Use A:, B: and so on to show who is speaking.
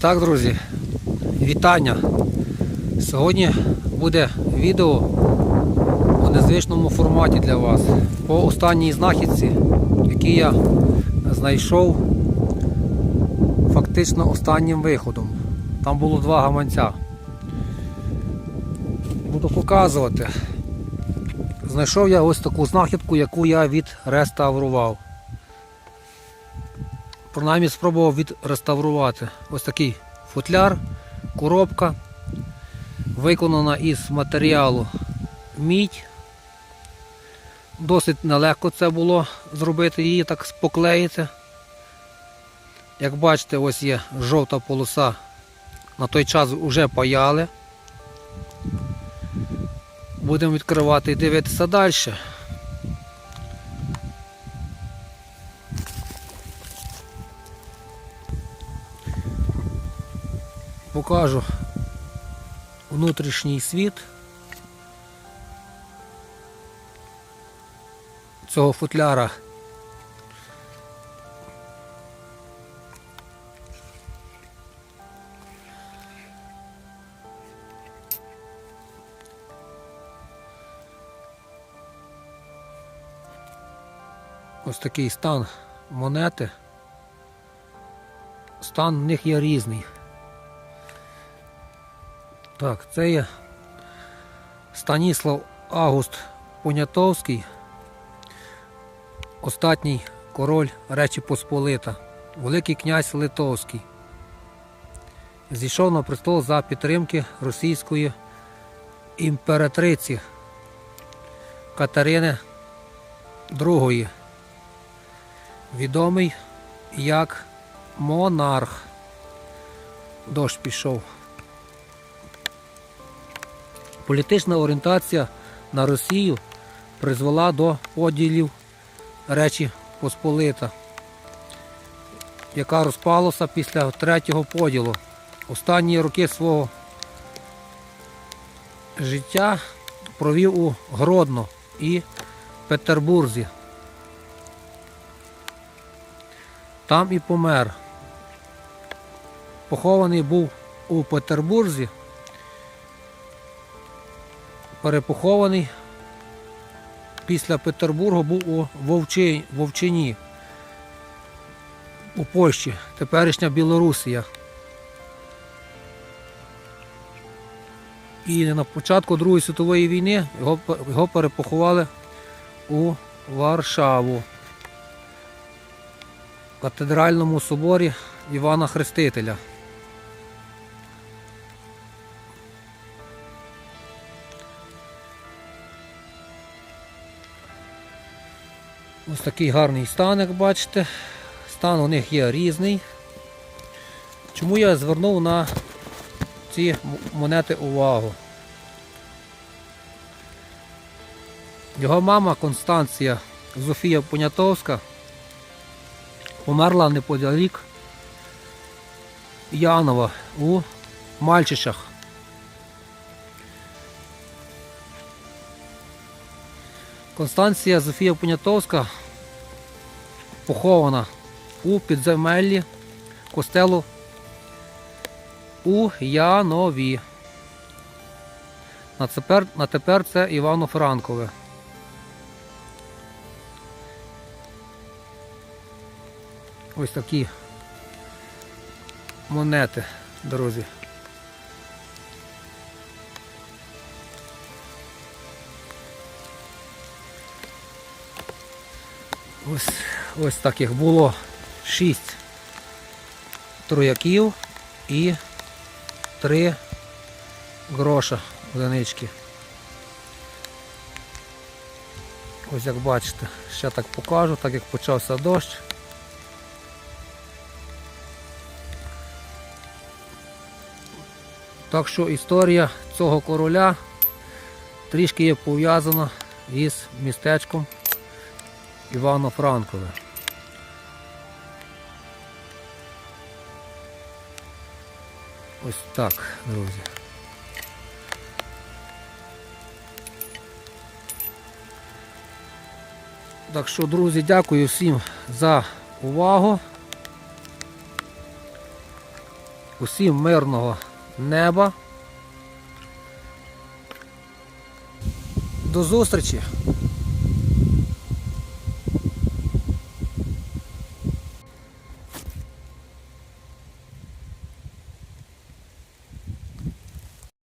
A: так, друзі, вітання. Сьогодні буде відео у незвичному форматі для вас. По останній знахідці, який я знайшов фактично останнім виходом. Там було два гаманця. Буду показувати. Знайшов я ось таку знахідку, яку я відреставрував. Принаймні спробував відреставрувати. Ось такий футляр, коробка, виконана із матеріалу мідь. Досить нелегко це було зробити її, так поклеїти. Як бачите, ось є жовта полоса. На той час вже паяли. Будемо відкривати і дивитися далі. Покажу внутрішній світ цього футляра. Ось такий стан монети. Стан в них є різний. Так, це є Станіслав Август Понятовський, остатній король Речі Посполита, Великий князь Литовський. Зійшов на престол за підтримки російської імператриці Катерини II, відомий як монарх. Дощ пішов. Політична орієнтація на Росію призвела до поділів Речі Посполита, яка розпалася після третього поділу. Останні роки свого життя провів у Гродно і Петербурзі. Там і помер. Похований був у Петербурзі перепохований після Петербургу був у Вовчи, Вовчині у Польщі, теперішня Білорусія. І на початку Другої світової війни його, його перепоховали у Варшаву в катедральному соборі Івана Хрестителя. Ось такий гарний стан, як бачите. Стан у них є різний. Чому я звернув на ці монети увагу? Його мама Констанція Зофія Понятовська померла неподалік Янова у Мальчичах. Констанція Зофія Понятовська похована у підземеллі костелу у Янові. На тепер, на тепер це Івано-Франкове. Ось такі монети, друзі. Ось, ось таких було 6 трояків і 3 гроша одинички. Ось як бачите, ще так покажу, так як почався дощ. Так що історія цього короля трішки є пов'язана із містечком Івано-Франкове. Ось так, друзі. Так що, друзі, дякую всім за увагу. Усім мирного неба. До зустрічі!